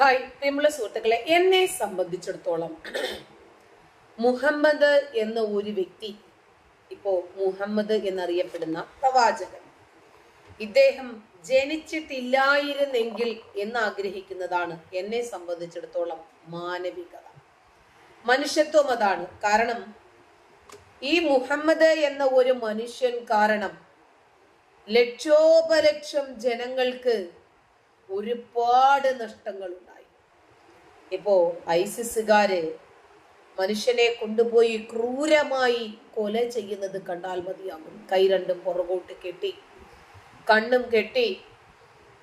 Hi പ്രിയമുള്ള സുഹൃത്തുക്കളെ എന്നെ സംബന്ധിച്ചിടത്തോളം മുഹമ്മദ് എന്ന ഒരു വ്യക്തി ഇപ്പോ മുഹമ്മദ് എന്നറിയപ്പെടുന്ന പ്രവാചകൻ. ഇദ്ദേഹം ജനിച്ചിട്ടില്ലായിരുന്നെങ്കിൽ എന്ന് ആഗ്രഹിക്കുന്നതാണ് എന്നെ സംബന്ധിച്ചിടത്തോളം മാനവികത. മനുഷ്യത്വം അതാണ്. കാരണം ഈ മുഹമ്മദ് എന്ന ഒരു മനുഷ്യൻ കാരണം ലക്ഷോപലക്ഷം ജനങ്ങൾക്ക് ഒരുപാട് നഷ്ടങ്ങൾ ഉണ്ടായി ഇപ്പോ ഐസിസുകാര് മനുഷ്യനെ കൊണ്ടുപോയി ക്രൂരമായി കൊല ചെയ്യുന്നത് കണ്ടാൽ മതിയാകും. കൈ രണ്ടും പുറകോട്ട് കെട്ടി കണ്ണും കെട്ടി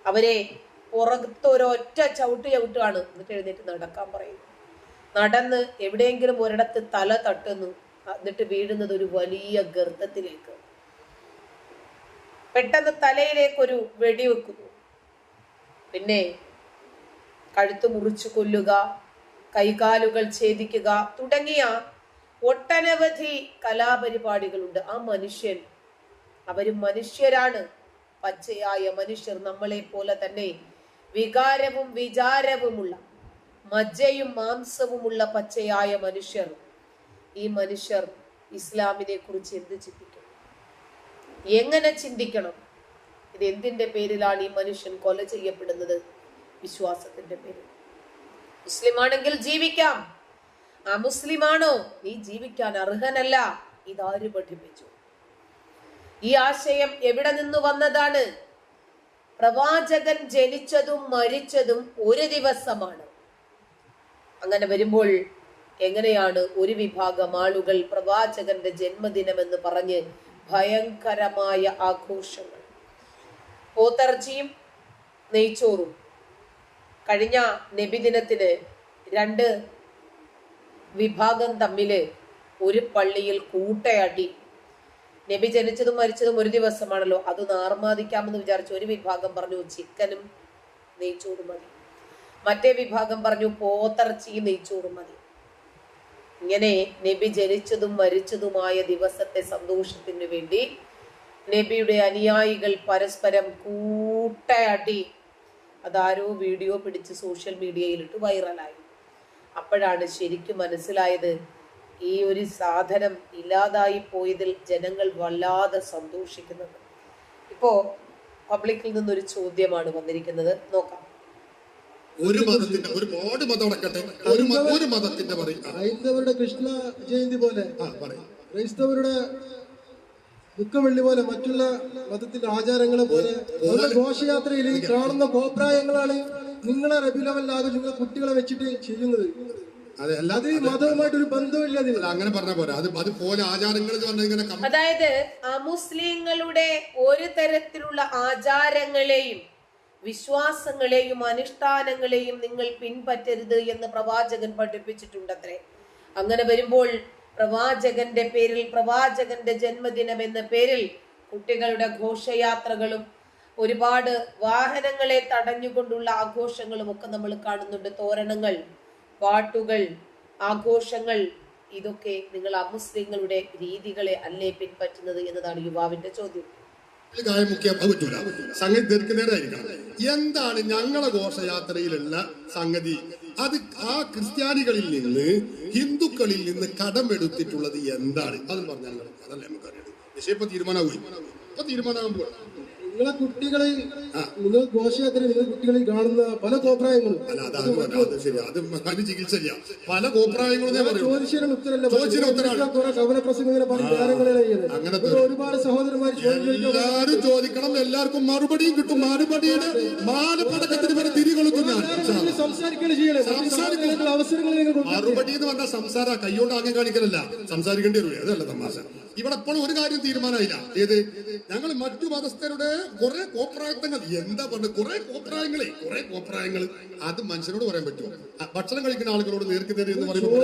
അവരെ പുറത്തൊരൊറ്റ ചവിട്ട് ചവിട്ടുകയാണ് എന്നിട്ട് എഴുന്നേറ്റ് നടക്കാൻ പറയുന്നു. നടന്ന് എവിടെയെങ്കിലും ഒരിടത്ത് തല തട്ടുന്നു. എന്നിട്ട് വീഴുന്നത് ഒരു വലിയ ഗർത്തത്തിലേക്ക്. പെട്ടെന്ന് തലയിലേക്കൊരു വെടിവെക്കുന്നു. പിന്നെ കഴുത്ത് മുറിച്ചു കൊല്ലുക കൈകാലുകൾ ഛേദിക്കുക തുടങ്ങിയ ഒട്ടനവധി കലാപരിപാടികളുണ്ട്. ആ മനുഷ്യൻ അവരും മനുഷ്യരാണ്. പച്ചയായ മനുഷ്യർ നമ്മളെ പോലെ തന്നെ വികാരവും വിചാരവുമുള്ള മജ്ജയും മാംസവുമുള്ള പച്ചയായ മനുഷ്യർ. ഈ മനുഷ്യർ ഇസ്ലാമിനെ കുറിച്ച് എന്ത് ചിന്തിക്കണം എങ്ങനെ ചിന്തിക്കണം? ഇത് എന്തിന്റെ പേരിലാണ് ഈ മനുഷ്യൻ കൊല ചെയ്യപ്പെടുന്നത്? വിശ്വാസത്തിന്റെ പേരിൽ. മുസ്ലിമാണെങ്കിൽ ജീവിക്കാം. ആ മുസ്ലിമാണോ? നീ ജീവിക്കാൻ അർഹനല്ല. ഇതാര് പഠിപ്പിച്ചു? ഈ ആശയം എവിടെ നിന്ന് വന്നതാണ്? പ്രവാചകൻ ജനിച്ചതും മരിച്ചതും ഒരു ദിവസമാണ്. അങ്ങനെ വരുമ്പോൾ എങ്ങനെയാണ് ഒരു വിഭാഗം ആളുകൾ പ്രവാചകന്റെ ജന്മദിനമെന്ന് പറഞ്ഞ് ഭയങ്കരമായ ആഘോഷങ്ങൾ? പോത്തർച്ചിയും നെയ്ച്ചോറും കഴിഞ്ഞ നബിദിനത്തിന് രണ്ട് വിഭാഗം തമ്മിൽ ഒരു പള്ളിയിൽ കൂട്ടയടി. നബി ജനിച്ചതും മരിച്ചതും ഒരു ദിവസമാണല്ലോ. അത് നാർമാദിക്കാമെന്ന് വിചാരിച്ചു ഒരു വിഭാഗം പറഞ്ഞു ചിക്കനും നെയ്ച്ചോറും മതി. മറ്റേ വിഭാഗം പറഞ്ഞു പോത്തിറച്ചിയും നെയ്ച്ചോറും മതി. ഇങ്ങനെ നബി ജനിച്ചതും മരിച്ചതുമായ ദിവസത്തെ സന്തോഷത്തിന് വേണ്ടി നബിയുടെ അനുയായികൾ പരസ്പരം കൂട്ടയടി. അതാരോ വീഡിയോ പിടിച്ച് സോഷ്യൽ മീഡിയയിലിട്ട് വൈറലായി അപ്പോഴാണ് ശരിക്കും മനസ്സിലായത് ഈ ഒരു സാധനം ഇല്ലാതായി പോയതിൽ ജനങ്ങൾ വല്ലാതെ സന്തോഷിക്കുന്നത്. ഇപ്പോ പബ്ലിക്കിൽ നിന്നൊരു ചോദ്യമാണ് വന്നിരിക്കുന്നത്. നോക്കാം. ഒരു മതത്തിന്റെ ഒരുപാട് മതം അടക്കട്ടെ. ഒരു ഒരു മതത്തിന്റെ പറയും ഹൈന്ദവരുടെ കൃഷ്ണ ജയന്തി പോലെ ക്രൈസ്തവരുടെ ദുഃഖവെള്ളി പോലെ മറ്റുള്ള മതത്തിന്റെ ആചാരങ്ങളെ പോലെ അവരുടെ ഘോഷയാത്രയിൽ ഈ കാണുന്ന കോപ്രായങ്ങളാണ് നിങ്ങളെ റബിലവല്ലാതെ നിങ്ങളെ കുട്ടികളെ വെച്ചിട്ട് ചെയ്യുന്നത്. അതെ മതവുമായിട്ട് ഒരു ബന്ധമില്ല അതിൽ അങ്ങനെ പറഞ്ഞ പോലെ അത് അതുപോലെ ആചാരങ്ങൾ എന്ന് പറഞ്ഞാൽ ഇങ്ങനെ കം- അതായത് അമുസ്ലിങ്ങളുടെ ഒരു തരത്തിലുള്ള ആചാരങ്ങളെയും വിശ്വാസങ്ങളെയും അനുഷ്ഠാനങ്ങളെയും നിങ്ങൾ പിൻപറ്റരുത് എന്ന് പ്രവാചകൻ പഠിപ്പിച്ചിട്ടുണ്ടത്രേ. അങ്ങനെ വരുമ്പോൾ പ്രവാചകന്റെ പേരിൽ പ്രവാചകന്റെ ജന്മദിനം എന്ന പേരിൽ കുട്ടികളുടെ ഘോഷയാത്രകളും ഒരുപാട് വാഹനങ്ങളെ തടഞ്ഞുകൊണ്ടുള്ള ആഘോഷങ്ങളും ഒക്കെ നമ്മൾ കാണുന്നുണ്ട്. തോരണങ്ങൾ പാട്ടുകൾ ആഘോഷങ്ങൾ ഇതൊക്കെ നിങ്ങൾ അമുസ്ലിങ്ങളുടെ രീതികളെ അല്ലേ പിൻപറ്റുന്നത് എന്നതാണ് യുവാവിന്റെ ചോദ്യം. ഒരു മുഖ്യ അത് സംഗതി ദീർഘനേരായിരിക്കണം എന്താണ് ഞങ്ങളെ ഘോഷയാത്രയിലുള്ള സംഗതി? അത് ആ ക്രിസ്ത്യാനികളിൽ നിന്ന് ഹിന്ദുക്കളിൽ നിന്ന് കടമെടുത്തിട്ടുള്ളത് എന്താണ്? അത് പറഞ്ഞാൽ അതല്ലേ നമുക്കറിയാം. പക്ഷേ ഇപ്പൊ തീരുമാനമാകും ഇപ്പൊ തീരുമാനമാകാൻ പോവാ. നിങ്ങളെ കുട്ടികളെ നിങ്ങൾ ഘോഷയാത്ര നിങ്ങൾ കുട്ടികളിൽ കാണുന്ന പല കോപ്രായങ്ങളും. അല്ല അതാണ് അത് ശരി അത് അതിന് ചികിത്സ പല കോപ്രായങ്ങളും ഞാൻ പറയും ചോദിച്ചതിന് ഉത്തരല്ല ചോദിച്ചതിന് ഉത്തരമാണ്. കുറെ കവന പ്രസംഗം ഇങ്ങനെ പറഞ്ഞ് കാര്യങ്ങളാണ് ചെയ്യുന്നത് അങ്ങനെ ഇവിടെ ഒരുപാട് സഹോദരന്മാർ ചോദ്യം ചോദിക്കാൻ എല്ലാരും ചോദിക്കണം. എല്ലാവർക്കും മറുപടിയും കിട്ടും. മറുപടിയുടെ വരെ തിരികൊളുത്തും ഞാൻ. നിങ്ങൾ സംസാരിക്കുകയാണ് ചെയ്യണേ മറ്റു അവസരങ്ങൾ നിങ്ങൾ കൊടുക്കണം. മറുപടി എന്ന് പറഞ്ഞാൽ സംസാര കൈകൊണ്ട് ആകെ കാണിക്കലല്ല. സംസാരിക്കേണ്ടി വരുവേ അതല്ല തമാശ. ഇവിടെ ഇപ്പോഴും ഒരു കാര്യം തീരുമാനമായില്ല. ഏത്? ഞങ്ങൾ മറ്റു മതസ്ഥരുടെ കുറെ കോപ്രായത്തങ്ങൾ എന്താ പറഞ്ഞത്? കുറെ കോപ്രായങ്ങളെ കുറെ കോപ്രായങ്ങൾ. അത് മനുഷ്യനോട് പറയാൻ പറ്റുമോ? ഭക്ഷണം കഴിക്കുന്ന ആളുകളോട് നേർക്ക് നേരെ എന്ന് പറയുമ്പോൾ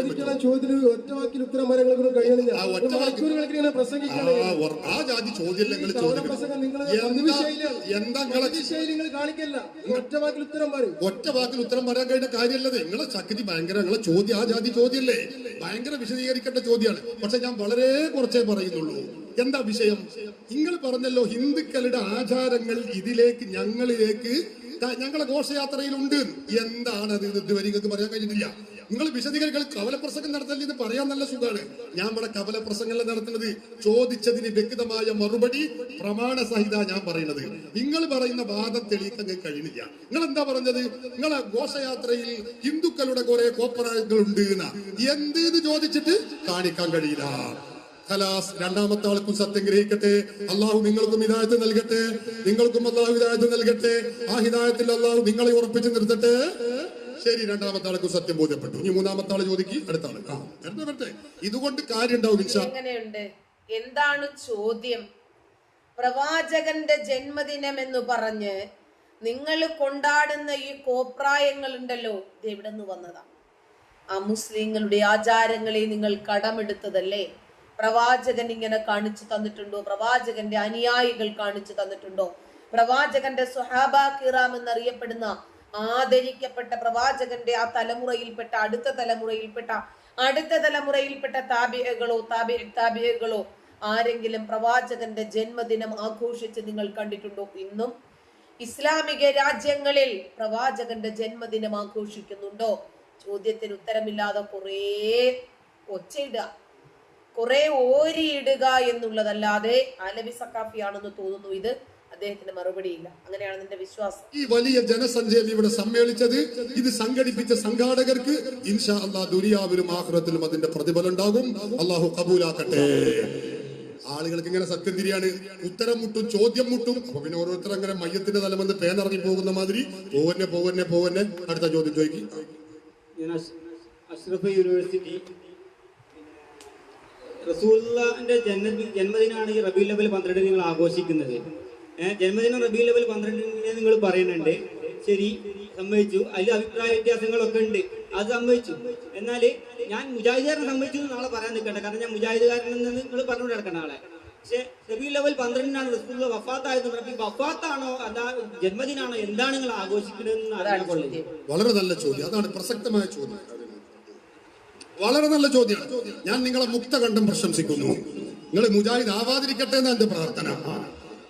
ആ, ജാതി ചോദ്യം നിങ്ങൾ ചോദിക്കണം എന്താ പതിവിശൈലിയാണ്. എന്താ നിങ്ങളെ ശൈലി നിങ്ങൾ കാണിക്കല്ല. ഒറ്റ വാക്കിൽ ഉത്തരം പറയും. പറയാൻ കഴിഞ്ഞ കാര്യമല്ലത്. നിങ്ങളെ ശക്തി ഭയങ്കര നിങ്ങളെ ചോദ്യം ആ ജാതി ചോദ്യമല്ലേ? ഭയങ്കര വിശദീകരിക്കേണ്ട ചോദ്യമാണ്. പക്ഷെ ഞാൻ വളരെ കുറച്ചേ പറയുന്നുള്ളൂ. എന്താ വിഷയം? നിങ്ങൾ പറഞ്ഞല്ലോ ഹിന്ദുക്കളുടെ ആചാരങ്ങൾ ഇതിലേക്ക് ഞങ്ങളിലേക്ക് ഞങ്ങളെ ഘോഷയാത്രയിലുണ്ട്. എന്താണ് ഇതുവരെ നിങ്ങൾക്ക് പറയാൻ കഴിഞ്ഞിട്ടില്ല. നിങ്ങൾ വിശദീകരികൾ കവലപ്രസംഗം നടത്തല്ലേ ഇത് പറയാൻ നല്ല സുഖമാണ്. ഞാൻ ഇവിടെ കവലപ്രസംഗങ്ങൾ നടത്തുന്നത് ചോദിച്ചതിന് വ്യക്തമായ മറുപടി പ്രമാണ സഹിത ഞാൻ പറയുന്നത്. നിങ്ങൾ പറയുന്ന വാദം തെളിയിക്കാൻ കഴിയുന്നില്ല നിങ്ങൾ എന്താ പറഞ്ഞത്? നിങ്ങളെ ഘോഷയാത്രയിൽ ഹിന്ദുക്കളുടെ കുറെ കോപ്പറകൾ ഉണ്ട് എന്ന്. എന്ത് ചോദിച്ചിട്ട് കാണിക്കാൻ കഴിയില്ല. ഖലാസ് രണ്ടാമത്തെ ആൾക്കും സത്യം ഗ്രഹിക്കട്ടെ. അള്ളാഹു നിങ്ങൾക്കും ഹിദായത്ത് നൽകട്ടെ. നിങ്ങൾക്കും അള്ളാഹു ഹിദായത്ത് നൽകട്ടെ. ആ ഹിദായത്തിൽ അള്ളാഹു നിങ്ങളെ ഉറപ്പിച്ചു നിർത്തട്ടെ. ശരി രണ്ടാമത്തെ ആൾക്കും സത്യം ബോധ്യപ്പെട്ടു. ഇനി മൂന്നാമത്തെ ആൾ ചോദിക്കും അടുത്ത ആൾ. വരട്ടെ വരട്ടെ. ഇതുകൊണ്ട് കാര്യം ഉണ്ടാവും എങ്ങനെയുണ്ട്? എന്താണ് ചോദ്യം? പ്രവാചകന്റെ ജന്മദിനം എന്ന് പറഞ്ഞ് നിങ്ങൾ കൊണ്ടാടുന്ന ഈ കോപ്രായങ്ങൾ ഉണ്ടല്ലോ ഇത് എവിടെ നിന്ന് വന്നതാ? ആ മുസ്ലിങ്ങളുടെ ആചാരങ്ങളെ നിങ്ങൾ കടമെടുത്തതല്ലേ? പ്രവാചകൻ ഇങ്ങനെ കാണിച്ചു തന്നിട്ടുണ്ടോ? പ്രവാചകന്റെ അനുയായികൾ കാണിച്ചു തന്നിട്ടുണ്ടോ? പ്രവാചകന്റെ സുഹാബ കിറാം എന്നറിയപ്പെടുന്ന ആദരിക്കപ്പെട്ട പ്രവാചകന്റെ ആ തലമുറയിൽപ്പെട്ട അടുത്ത തലമുറയിൽപ്പെട്ട അടുത്ത തലമുറയിൽപ്പെട്ട താബിയകളോ താബി താബിയകളോ ആരെങ്കിലും പ്രവാചകന്റെ ജന്മദിനം ആഘോഷിച്ച് നിങ്ങൾ കണ്ടിട്ടുണ്ടോ? ഇന്നും ഇസ്ലാമിക രാജ്യങ്ങളിൽ പ്രവാചകന്റെ ജന്മദിനം ആഘോഷിക്കുന്നുണ്ടോ? ചോദ്യത്തിന് ഉത്തരമില്ലാതെ കുറേ ഒച്ചയിടുക. കുറെ ഓരിയിടുക എന്നുള്ളതല്ലാതെ അലവി സക്കാഫിയാണെന്ന് തോന്നുന്നു ഇത്. അദ്ദേഹത്തിന് മറുപടിയില്ല. അങ്ങനെയാണ് നിന്റെ വിശ്വാസം. ഈ വലിയ ജനസഞ്ചയം ഇവിടെ സമ്മേളിച്ചത് ഇത് സംഘടിപ്പിച്ച സംഘാടകർക്ക് ഇൻഷാ അള്ളാഹ് ദുനിയാവിലും ആഹ്റത്തിലും അതിന്റെ പ്രതിഫലം ഉണ്ടാകും. അള്ളാഹു കബൂലാക്കട്ടെ. ആളുകൾക്ക് ഇങ്ങനെ സത്യം തിരിയാണ്. ഉത്തരം മുട്ടും ചോദ്യം മുട്ടും. അപ്പൊ പിന്നെ ഓരോരുത്തർ അങ്ങനെ മയ്യത്തിന്റെ തലമെന്ന് പേനിറങ്ങി പോകുന്ന മാതിരി. പോവന്നെ പോവന്നെ പോവന്നെ. അടുത്ത ചോദ്യം ചോദിക്കും. അഷ്റഫ് യൂണിവേഴ്സിറ്റി റസൂലിന്റെ ജന്മ ജന്മദിനമാണ് ഈ റബി ലെവൽ പന്ത്രണ്ടിന് നിങ്ങൾ ആഘോഷിക്കുന്നത്. ജന്മദിനം റബി ലെവൽ പന്ത്രണ്ടിന് നിങ്ങൾ പറയുന്നുണ്ട്. ശരി സമ്മതിച്ചു. അതിൽ അഭിപ്രായ വ്യത്യാസങ്ങളൊക്കെ ഉണ്ട്. അത് സമ്മതിച്ചു. എന്നാൽ ഞാൻ മുജാഹിദുകാരനെ സമ്മതിച്ചു എന്ന് നാളെ പറയാൻ നിൽക്കണ്ട. കാരണം ഞാൻ മുജാഹിദുകാരനെന്ന് നിങ്ങൾ പറഞ്ഞുകൊണ്ട് കിടക്കുന്ന ആളെ. പക്ഷെ റബി ലെവൽ പന്ത്രണ്ടിനാണ് റസൂൽ വഫാത്തായത് റബി വഫാത്താണോ അതാ ജന്മദിനാണോ എന്താണ് നിങ്ങൾ അതാണ് വളരെ നല്ല ചോദ്യം. അതാണ് പ്രസക്തമായ ചോദ്യം. വളരെ നല്ല ചോദ്യമാണ്. ഞാൻ നിങ്ങളെ മുക്ത കണ്ടും പ്രശംസിക്കുന്നു. നിങ്ങൾ മുജാഹിദ് ആവാതിരിക്കട്ടെ എന്ന് എന്റെ പ്രാർത്ഥന.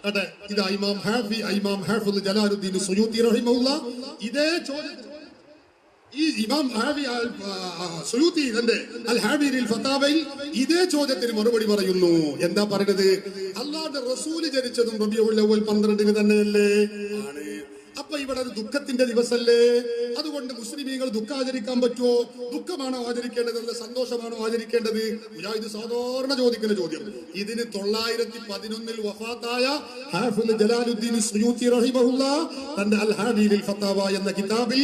കേട്ടെ? ഇത് ഇമാം ഹാഫി ഇമാം ഹാഫുൽ ജലാലുദ്ദീൻ സുയൂത്തി റഹിമുള്ള ഇതേ ചോദ്യം. ഈ ഇമാം ഹാഫി സുയൂത്തി തന്റെ അൽ ഹാബിരിൽ ഫത്താവയിൽ ഇതേ ചോദ്യത്തിന് മറുപടി പറയുന്നു. എന്താ പറയുന്നത് അള്ളാഹുന്റെ റസൂൽ ജനിച്ചതും റബിയുൽ പന്ത്രണ്ടിന് തന്നെയല്ലേ? ആണ്. അപ്പൊ ഇവിടെ ഒരു ദുഃഖത്തിന്റെ ദിവസല്ലേ? അതുകൊണ്ട് മുസ്ലിമീങ്ങൾ ദുഃഖം ആചരിക്കാൻ പറ്റുമോ? ദുഃഖമാണോ ആചരിക്കേണ്ടത്? അല്ല സന്തോഷമാണോ ആചരിക്കേണ്ടത്? ഇത് സാധാരണ ചോദിക്കുന്ന ചോദ്യം. ഇതിന് തൊള്ളായിരത്തി പതിനൊന്നിൽ വഫാത്തായ ജലാലുദ്ദീൻ തന്റെ അൽഹാദീൽ ഫത്താവ എന്ന കിതാബിൽ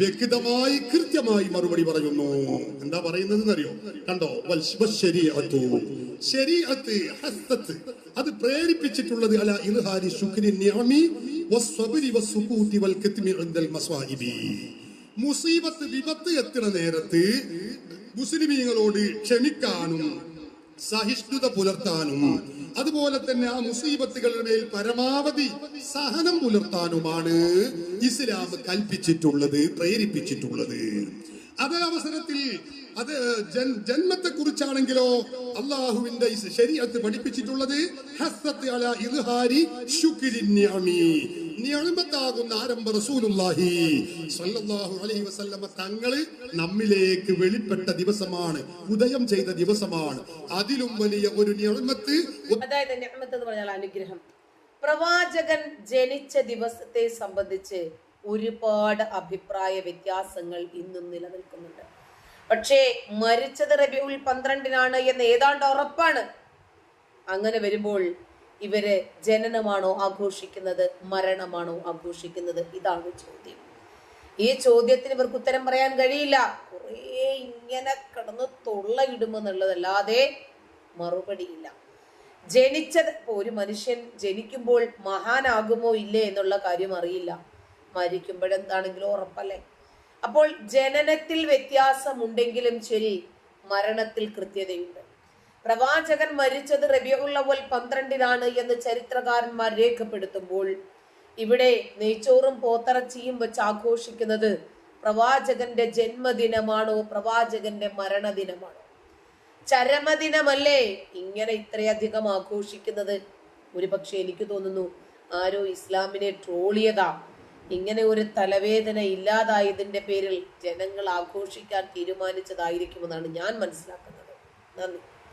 വ്യക്തമായി കൃത്യമായി മറുപടി പറയുന്നു. എന്താ പറയുന്നത് അറിയോ കണ്ടോ? വൽ ശരീഅത്തു. ഹസ്സത്ത് അത് പ്രേരിപ്പിച്ചിട്ടുള്ളത് അല ഇൽഹാരി ശുക്രി നിഅമി വസ്സബ്രി വസ്സുകൂതി വൽകത്മി ഇൻദൽ മസ്വാഇബി മുസീബത്ത് വിപത്ത് എത്തുന്ന നേരത്ത് മുസ്ലിമീങ്ങളോട് ക്ഷമിക്കാനും സഹിഷ്ണുത പുലർത്താനും അതുപോലെ തന്നെ ആ മുസീബത്തുകളുടെ മേൽ പരമാവധി സഹനം പുലർത്താനുമാണ് ഇസ്ലാം കൽപ്പിച്ചിട്ടുള്ളത് പ്രേരിപ്പിച്ചിട്ടുള്ളത് അതേ അവസരത്തിൽ അത് ജന്മത്തെ കുറിച്ചാണെങ്കിലോ അള്ളാഹുവിന്റെ ശരീരത്ത് പഠിപ്പിച്ചിട്ടുള്ളത് ആരംഭ അലൈഹി തങ്ങൾ നമ്മിലേക്ക് വെളിപ്പെട്ട ദിവസമാണ് ഉദയം ചെയ്ത ദിവസമാണ്. അതിലും വലിയ ഒരു നിഅമത്ത് അതായത് എന്ന് പറഞ്ഞാൽ അനുഗ്രഹം. പ്രവാചകൻ ജനിച്ച ദിവസത്തെ സംബന്ധിച്ച് ഒരുപാട് അഭിപ്രായ വ്യത്യാസങ്ങൾ ഇന്നും നിലനിൽക്കുന്നുണ്ട്. പക്ഷേ മരിച്ചത് റബിയുൽ പന്ത്രണ്ടിനാണ് എന്ന് ഏതാണ്ട് ഉറപ്പാണ്. അങ്ങനെ വരുമ്പോൾ ഇവർ ജനനമാണോ ആഘോഷിക്കുന്നത് മരണമാണോ ആഘോഷിക്കുന്നത്? ഇതാണ് ചോദ്യം. ഈ ചോദ്യത്തിന് ഇവർക്ക് ഉത്തരം പറയാൻ കഴിയില്ല. കുറേ ഇങ്ങനെ കിടന്ന് തൊള്ളയിടുമെന്നുള്ളതല്ലാതെ മറുപടിയില്ല. ജനിച്ചത് ഒരു മനുഷ്യൻ ജനിക്കുമ്പോൾ മഹാനാകുമോ ഇല്ലേ എന്നുള്ള കാര്യം അറിയില്ല. മരിക്കുമ്പോഴെന്താണെങ്കിലും ഉറപ്പല്ലേ? അപ്പോൾ ജനനത്തിൽ വ്യത്യാസമുണ്ടെങ്കിലും ശരി മരണത്തിൽ കൃത്യതയുണ്ട്. പ്രവാചകൻ മരിച്ചത് റബിയുള്ളവൽ പന്ത്രണ്ടിനാണ് എന്ന് ചരിത്രകാരന്മാർ രേഖപ്പെടുത്തുമ്പോൾ ഇവിടെ നെയ്ച്ചോറും പോത്തറച്ചിയും വെച്ച് ആഘോഷിക്കുന്നത് പ്രവാചകന്റെ ജന്മദിനമാണോ പ്രവാചകന്റെ മരണദിനമാണോ? ചരമദിനമല്ലേ ഇങ്ങനെ ഇത്രയധികം ആഘോഷിക്കുന്നത്? ഒരുപക്ഷെ എനിക്ക് തോന്നുന്നു ആരോ ഇസ്ലാമിനെ ട്രോളിയതാ. ഇങ്ങനെ ഒരു തലവേദന ഇല്ലാതായതിന്റെ പേരിൽ ജനങ്ങൾ ആഘോഷിക്കാൻ തീരുമാനിച്ചതായിരിക്കുമെന്നാണ് ഞാൻ മനസ്സിലാക്കുന്നത്. നന്ദി.